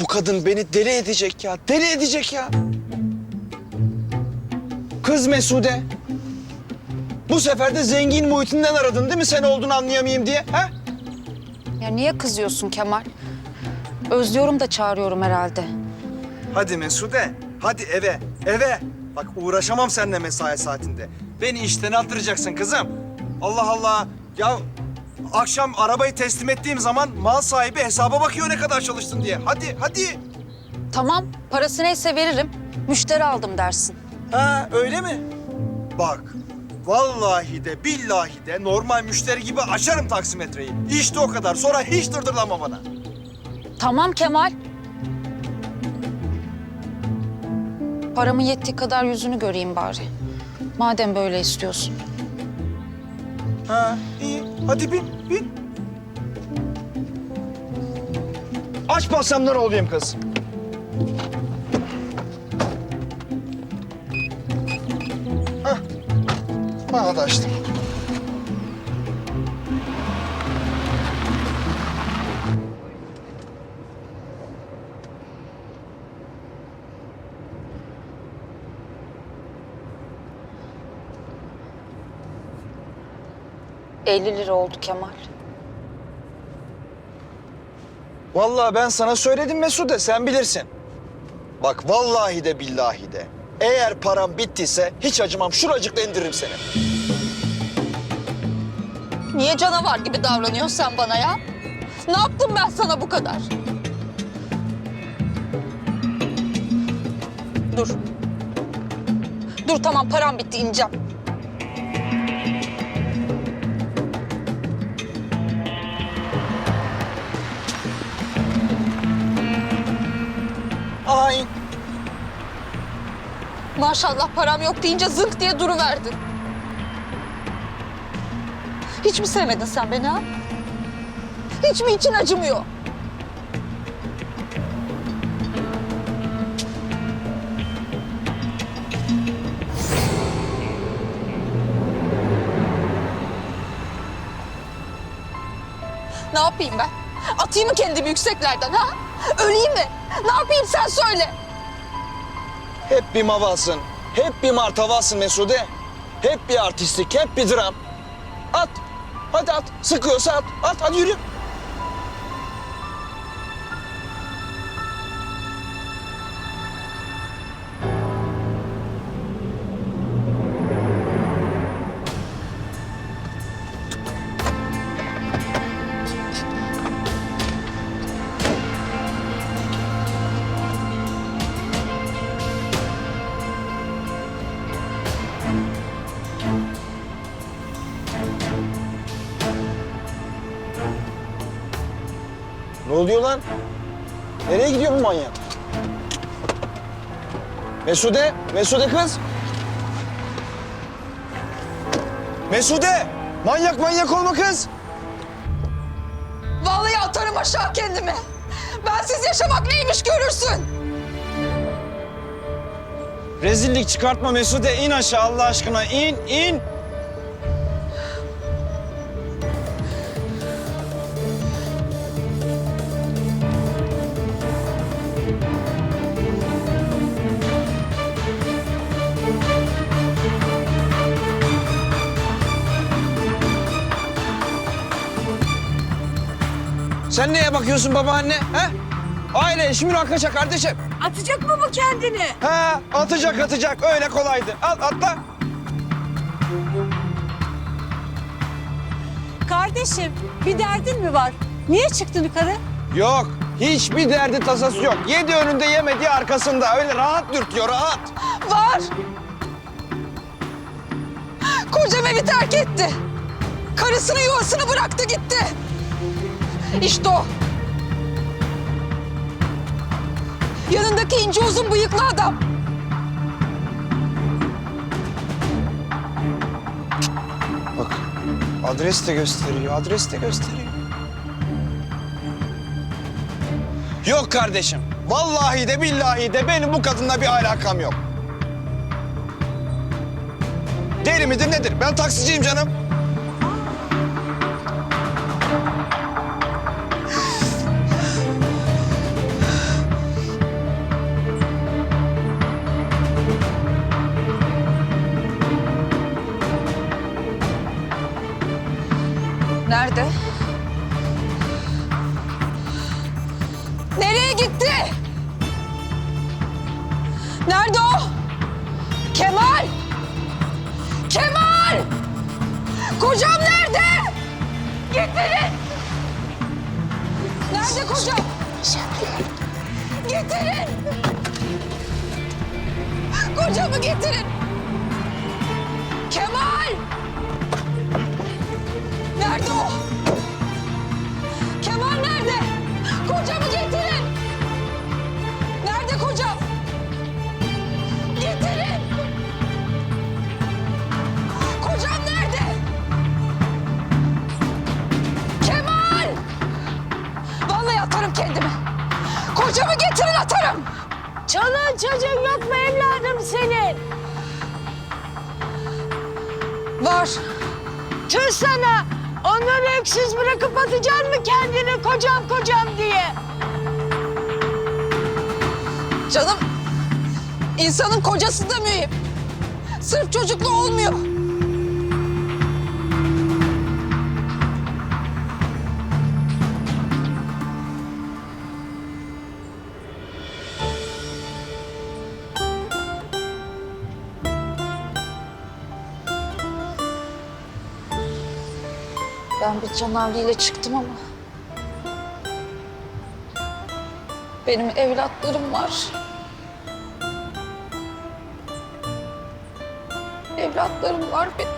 Bu kadın beni deli edecek ya. Deli edecek ya. Kız Mesude. Bu sefer de zengin muhitinden aradın değil mi sen olduğunu anlayamayayım diye? Ha? Ya niye kızıyorsun Kemal? Özlüyorum da çağırıyorum herhalde. Hadi Mesude. Hadi eve. Eve. Bak uğraşamam seninle mesai saatinde. Beni işten attıracaksın kızım. Allah Allah. Ya akşam arabayı teslim ettiğim zaman mal sahibi hesaba bakıyor ne kadar çalıştın diye. Hadi hadi. Tamam, parası neyse veririm. Müşteri aldım dersin. Ha öyle mi? Bak vallahi de billahi de normal müşteri gibi açarım taksimetreyi. İşte o kadar. Sonra hiç dırdırlama bana. Tamam Kemal. Paramın yettiği kadar yüzünü göreyim bari. Madem böyle istiyorsun. Ha iyi. Hadi bin bin. Aç basamları olayım kız. Hah. Bana da açtım. ...50 lira oldu Kemal. Vallahi ben sana söyledim Mesude, sen bilirsin. Bak vallahi de billahi de. Eğer param bittiyse hiç acımam, şuracıkla indiririm seni. Niye canavar gibi davranıyorsun sen bana ya? Ne yaptım ben sana bu kadar? Dur. Dur tamam param bitti ineceğim. Maşallah param yok deyince zınk diye duruverdin. Hiç mi sevmedin sen beni ha? Hiç mi için acımıyor? Ne yapayım ben? Atayım mı kendimi yükseklerden ha? Öleyim mi? Ne yapayım sen söyle. Hep bir mavasın, hep bir martavasın Mesude. Hep bir artistlik, hep bir dram. At, hadi at. Sıkıyorsa at, at, hadi yürü. Ne oluyor lan? Nereye gidiyor bu manyak? Mesude, Mesude kız. Mesude, manyak manyak olma kız. Vallahi atarım aşağı kendimi. Bensiz yaşamak neymiş görürsün. Rezillik çıkartma Mesude. in aşağı Allah aşkına. in, in. Sen neye bakıyorsun babaanne? He? Aile işi münakaşa kardeşim. Atacak mı bu kendini? Ha atacak atacak öyle kolaydı. Al atla. Kardeşim bir derdin mi var? Niye çıktın yukarı? Yok hiçbir derdi tasası yok. Yedi önünde yemediği arkasında öyle rahat dürtüyor rahat. Var. Kocam evi terk etti. Karısını yuvasını bıraktı gitti. İşte o. Yanındaki ince uzun bıyıklı adam. Bak adres de gösteriyor adres de gösteriyor. Yok kardeşim. Vallahi de billahi de benim bu kadınla bir alakam yok. Deli midir nedir? Ben taksiciyim canım. Nerede o? Kemal! Kemal! Kocam nerede? Getirin! Nerede kocam? Getirin! Kocamı getirin! Kemal! Vallahi atarım kendimi. Kocamı getirin atarım. Çoluğun çocuğun yok mu evladım senin? Var. Tüh sana. Onları öksüz bırakıp atacaksın mı kendini kocam kocam diye? Canım insanın kocası da mühim. Sırf çocuklu olmuyor. Ben bir canavliyle çıktım ama... Benim evlatlarım var. Evlatlarım var benim.